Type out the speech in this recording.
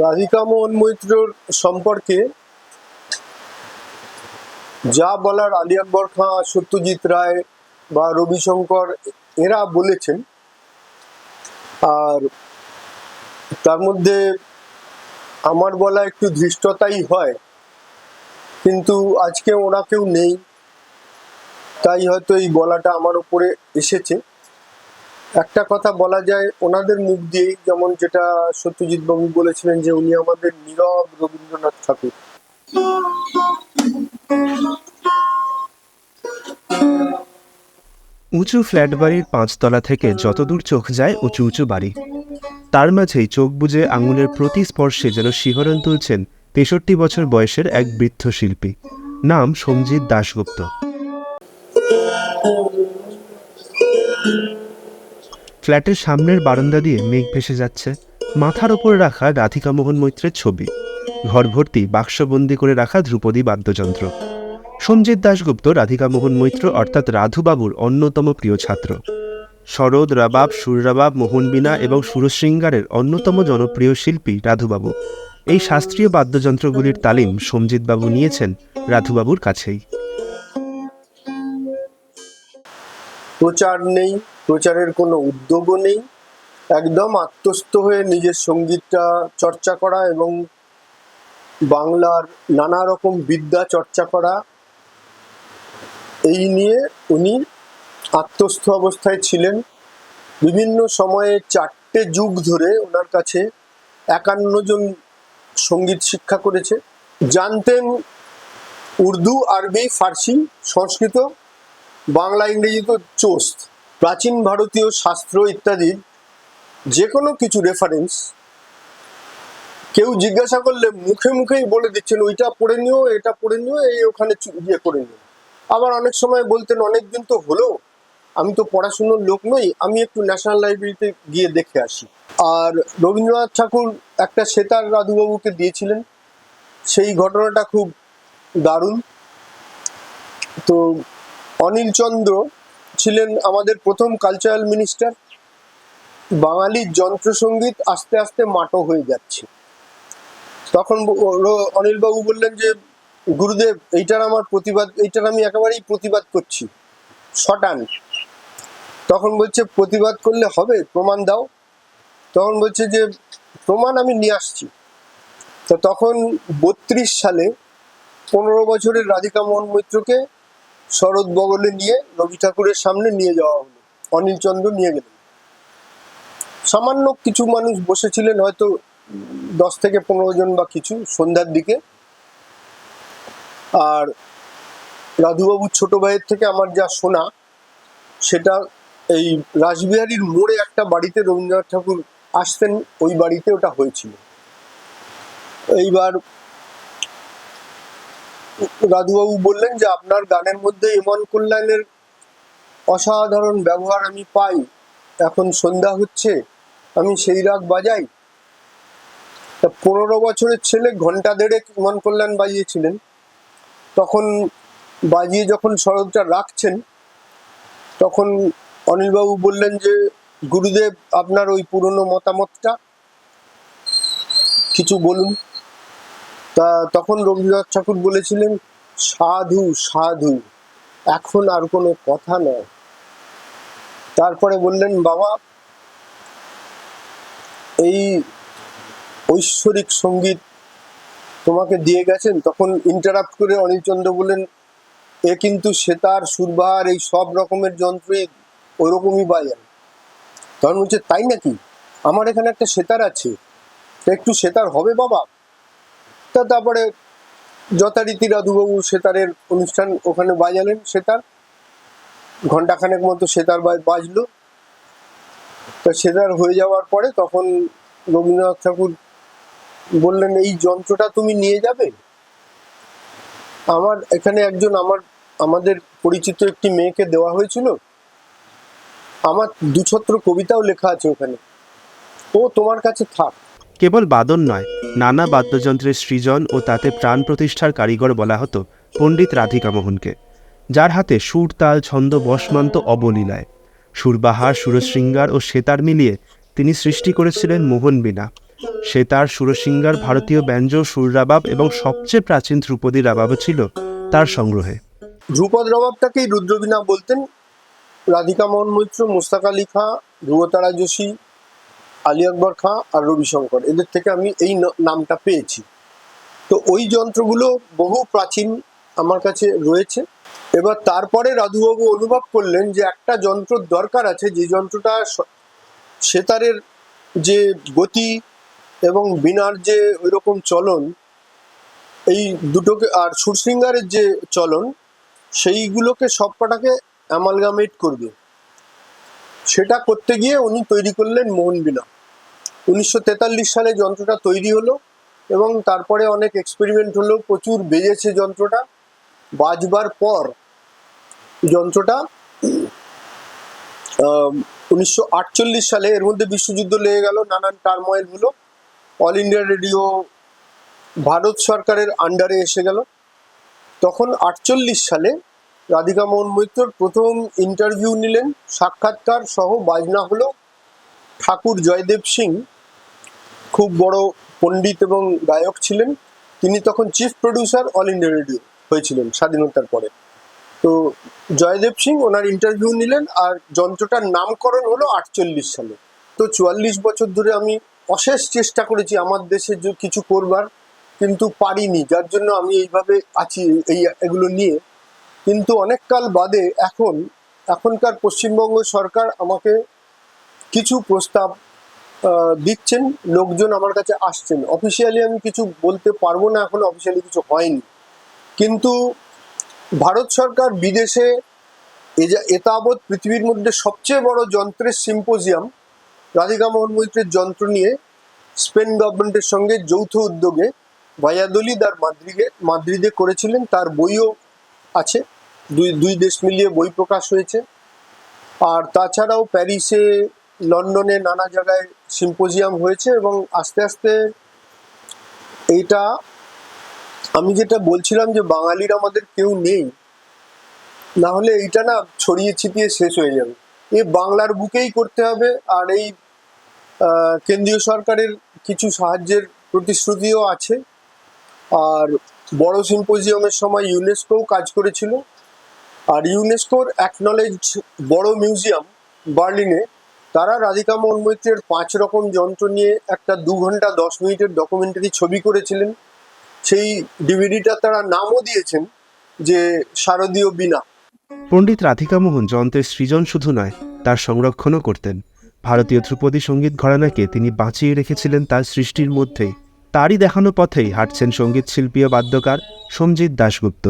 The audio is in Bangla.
রাধিকা মোহন মৈত্রর সম্পর্কে যা বলার আলী আকবর খাঁ সত্যজিৎ রায় বা রবিশঙ্কর, এরা বলেছেন। আর তার মধ্যে আমার বলা একটু ধৃষ্টতাই হয়, কিন্তু আজকে ওরা কেউ নেই, তাই হয়তো এই বলাটা আমার উপরে এসেছে। একটা কথা বলা যায়, ওনাদের মুখ দিয়েই যেমন যেটা সত্যজিৎ বাবু বলেছিলেন যে উনি আমাদের নীরব রবীন্দ্রনাথ ঠাকুর। উঁচু ফ্ল্যাট বাড়ির পাঁচতলা থেকে যতদূর চোখ যায় উঁচু উঁচু বাড়ি। তার মাঝেই চোখ বুজে আঙুলের প্রতি স্পর্শে যেন শিহরণ তুলছেন তেষট্টি বছর বয়সের এক বৃদ্ধ শিল্পী। নাম সঞ্জিত দাশগুপ্ত। ফ্ল্যাটের সামনের বারান্দা দিয়ে মেঘ ভেসে যাচ্ছে। মাথার ওপর রাখা রাধিকা মোহন মৈত্রের ছবি। ঘর ভর্তি বাক্সবন্দি করে রাখা ধ্রুপদী বাদ্যযন্ত্র। সঞ্জিত দাশগুপ্ত, রাধিকা মোহন মৈত্র অর্থাৎ রাধুবাবুর অন্যতম প্রিয় ছাত্র। শরৎ রাবাব সুররাবাব মোহনবীণা এবং সুরশৃঙ্গারের অন্যতম জনপ্রিয় শিল্পী রাধুবাবু। এই শাস্ত্রীয় বাদ্যযন্ত্রগুলির তালিম সঞ্জিতবাবু নিয়েছেন রাধুবাবুর কাছেই। প্রচার নেই, প্রচারের কোনো উদ্যোগও নেই। একদম আত্মস্থ হয়ে নিজের সঙ্গীতটা চর্চা করা এবং বাংলার নানা রকম বিদ্যা চর্চা করা, এই নিয়ে উনি আত্মস্থ অবস্থায় ছিলেন। বিভিন্ন সময়ে চারটে যুগ ধরে ওনার কাছে একান্ন জন সংগীত শিক্ষা করেছে। জানতেন উর্দু, আরবি, ফার্সি, সংস্কৃত বাংলা, ইংরেজি তো চোস্ত, প্রাচীন ভারতীয় শাস্ত্র ইত্যাদির যে কোনো কিছু রেফারেন্স কেউ জিজ্ঞাসা করলে মুখে মুখেই বলে দিচ্ছেন, ওইটা পড়ে নিও, এটা পড়ে নিও, এই ওখানে ইয়ে করে নিও। আবার অনেক সময় বলতেন, অনেক দিন তো হলো, আমি তো পড়াশুনোর লোক নই, আমি একটু ন্যাশনাল লাইব্রেরিতে গিয়ে দেখে আসি। আর রবীন্দ্রনাথ ঠাকুর একটা সেতার রাধুবাবুকে দিয়েছিলেন, সেই ঘটনাটা খুব দারুণ। তো অনিল চন্দ্র ছিলেন আমাদের প্রথম কালচারাল মিনিস্টার বাঙালির যন্ত্রসঙ্গীত আস্তে আস্তে মাটো হয়ে যাচ্ছে। তখন অনিলবাবু বললেন যে, গুরুদেব, এইটার আমার প্রতিবাদ, এইটার আমি একেবারেই প্রতিবাদ করছি। শটান। তখন বলছে, প্রতিবাদ করলে হবে, প্রমাণ দাও। তখন বলছে যে, প্রমাণ আমি নিয়ে আসছি। তো তখন বত্রিশ সালে পনেরো বছরের রাধিকা মোহন মৈত্রকে শরৎ বগলে নিয়ে রবি ঠাকুরের সামনে নিয়ে যাওয়া হলো। অনিল চন্দ্র নিয়ে গেলেন। সামান্য কিছু মানুষ বসেছিলেন, হয়তো দশ থেকে পনেরো জন বা কিছু সন্ধ্যার দিকে। আর রাধুবাবুর ছোট ভাইয়ের থেকে আমার যা শোনা, সেটা এই রাসবিহারীর মোড়ে একটা বাড়িতে রবীন্দ্রনাথ ঠাকুর আসতেন, ওই বাড়িতে ওটা হয়েছিল। এইবার রাধুবাবু বললেন যে আপনার গানের মধ্যে ইমন কল্যাণের অসাধারণ ব্যবহার আমি পাই। এখন সন্ধ্যা হচ্ছে, আমি সেই রাগ বাজাই। তা পনেরো বছরের ছেলে ঘণ্টা দেড়েক ইমন কল্যাণ বাজিয়েছিলেন। তখন বাজিয়ে যখন শরৎটা রাখছেন, তখন অনিলবাবু বললেন যে, গুরুদেব, আপনার ওই পুরনো মতামতটা, কিছু বলুন। তা তখন রবীন্দ্রনাথ ঠাকুর বলেছিলেন, সাধু সাধু, এখন আর কোনো কথা নয়। তারপরে বললেন, বাবা, এই ঐশ্বরিক সংগীত তোমাকে দিয়ে গেছেন? তখন ইন্টারাপ্ট করে অনিলচন্দ্র বললেন, এ কিন্তু সেতার সুরবাহার এই সব রকমের যন্ত্রই ওরকমই বাজান। তখন বলছে, তাই নাকি? আমার এখানে একটা সেতার আছে। একটু সেতার হবে বাবা? তা তারপরে যথারীতি রাধুবাবু সেতারের অনুষ্ঠান ওখানে বাজালেন, সেতার। ঘন্টাখানেক মতো সেতার বাজলো। তা সেতার হয়ে যাওয়ার পরে তখন রবীন্দ্রনাথ ঠাকুর বললেন, এই যন্ত্রটা তুমি নিয়ে যাবে? আমার এখানে একজন আমার, আমাদের পরিচিত একটি মেয়েকে দেওয়া হয়েছিল। আমার দুছত্র কবিতাও লেখা আছে ওখানে। ও তোমার কাছে থাক। কেবল বাদন নয়, নানা বাদ্যযন্ত্রের সৃজন ও তাতে প্রাণ প্রতিষ্ঠার কারিগর বলা হতো পণ্ডিত রাধিকা মোহনকে। যার হাতে সুর, তাল, ছন্দ বসমান্ত অবলীলায়। সুরবাহার, সুরশৃঙ্গার ও সেতার মিলিয়ে তিনি সৃষ্টি করেছিলেন মোহনবীণা সে তার সুরসিঙ্গার ভারতীয় ব্যঞ্জ, সুররাবাব এবং সবচেয়ে প্রাচীন ধ্রুপদী রাবাবও ছিল তার সংগ্রহে। ধ্রুপদ রবাবটাকেই রুদ্রবীণা বলতেন। রাধিকা মোহন মৈত্র, মুস্তাক আলী খাঁ, ধ্রুবতারা যোশী আলী আকবর খাঁ আর রবিশঙ্কর। এদের থেকে আমি এই নামটা পেয়েছি। তো ওই যন্ত্রগুলো বহু প্রাচীন আমার কাছে রয়েছে। এবার তারপরে রাধুবাবু অনুভব করলেন যে একটা যন্ত্র দরকার আছে, যে যন্ত্রটা সেতারের যে গতি এবং বিনার যে ওই রকম চলন, এই দুটোকে আর সুরসিঙ্গারের যে চলন, সেইগুলোকে সবকটাকে অ্যামালগামেট করবে। সেটা করতে গিয়ে উনি তৈরি করলেন মোহনবিনা। উনিশশো তেতাল্লিশ সালে যন্ত্রটা তৈরি হলো এবং তারপরে অনেক এক্সপেরিমেন্ট হলো, প্রচুর বেজেছে যন্ত্রটা। বাজবার পর যন্ত্রটা উনিশশো আটচল্লিশ সালে এর মধ্যে বিশ্বযুদ্ধ লেগে গেল, নানান টার্ময়েল হলো। অল ইন্ডিয়া রেডিও ভারত সরকারের আন্ডারে এসে গেল। তখন আটচল্লিশ সালে রাধিকা মোহন মৈত্রর প্রথম ইন্টারভিউ নিলেন, সাক্ষাৎকার সহ বাজনা হলো, ঠাকুর জয়দেব সিং খুব বড় পণ্ডিত এবং গায়ক ছিলেন। তিনি তখন chief producer all India radio হয়েছিলেন স্বাধীনতার পরে। তো জয়দেব সিং ওনার ইন্টারভিউ নিলেন আর যন্ত্রটার নামকরণ হলো আটচল্লিশ সালে। তো চুয়াল্লিশ বছর ধরে আমি অশেষ চেষ্টা করেছি আমার দেশে যে কিছু করবার, কিন্তু পারিনি। যার জন্য আমি এইভাবে আছি, এই এগুলো নিয়ে। কিন্তু অনেক কাল বাদে এখন, এখনকার পশ্চিমবঙ্গ সরকার আমাকে কিছু প্রস্তাব দিচ্ছেন, লোকজন আমার কাছে আসছেন। অফিসিয়ালি আমি কিছু বলতে পারব না, এখন অফিসিয়ালি কিছু হয়নি। কিন্তু ভারত সরকার বিদেশে এতাবৎ পৃথিবীর মধ্যে সবচেয়ে বড় যন্ত্রের সিম্পোজিয়াম রাধিকা মোহন মৈত্রের যন্ত্র নিয়ে স্পেন গভর্নমেন্টের সঙ্গে যৌথ উদ্যোগে ভায়াদলিদ আর মাদ্রিদে মাদ্রিদে করেছিলেন। তার বইও আছে। দুই দুই দেশ মিলিয়ে বই প্রকাশ হয়েছে। আর তাছাড়াও প্যারিসে লন্ডনে নানা জায়গায় সিম্পোজিয়াম হয়েছে এবং আস্তে আস্তে এইটা, আমি যেটা বলছিলাম যে বাঙালির আমাদের কেউ নেই, না হলে এইটা না ছড়িয়ে ছিটিয়ে শেষ হয়ে যাবে। এ বাংলার বুকেই করতে হবে আর এই কেন্দ্রীয় সরকারের কিছু সাহায্যের প্রতিশ্রুতিও আছে। আর বড় সিম্পোজিয়ামের সময় ইউনেস্কোও কাজ করেছিল। আর ইউনেস্কোর অ্যাকনলেজ বড় মিউজিয়াম বার্লিনে তারা রাধিকা মোহন মৈত্রের পাঁচ রকম যন্ত্র নিয়ে একটা দু ঘণ্টা দশ মিনিটের ডকুমেন্টারি ছবি করেছিলেন। সেই ডিভিডিটা তারা নামও দিয়েছেন যে শারদীয় বিনা। পণ্ডিত রাধিকা মোহন যন্ত্রের সৃজন শুধু নয়, তার সংরক্ষণও করতেন। ভারতীয় ধ্রুপদী সংগীত ঘরানাকে তিনি বাঁচিয়ে রেখেছিলেন তার সৃষ্টির মধ্যেই। তারই দেখানো পথেই হাঁটছেন সংগীত শিল্পী ও বাদ্যকার সঞ্জিত দাশগুপ্ত।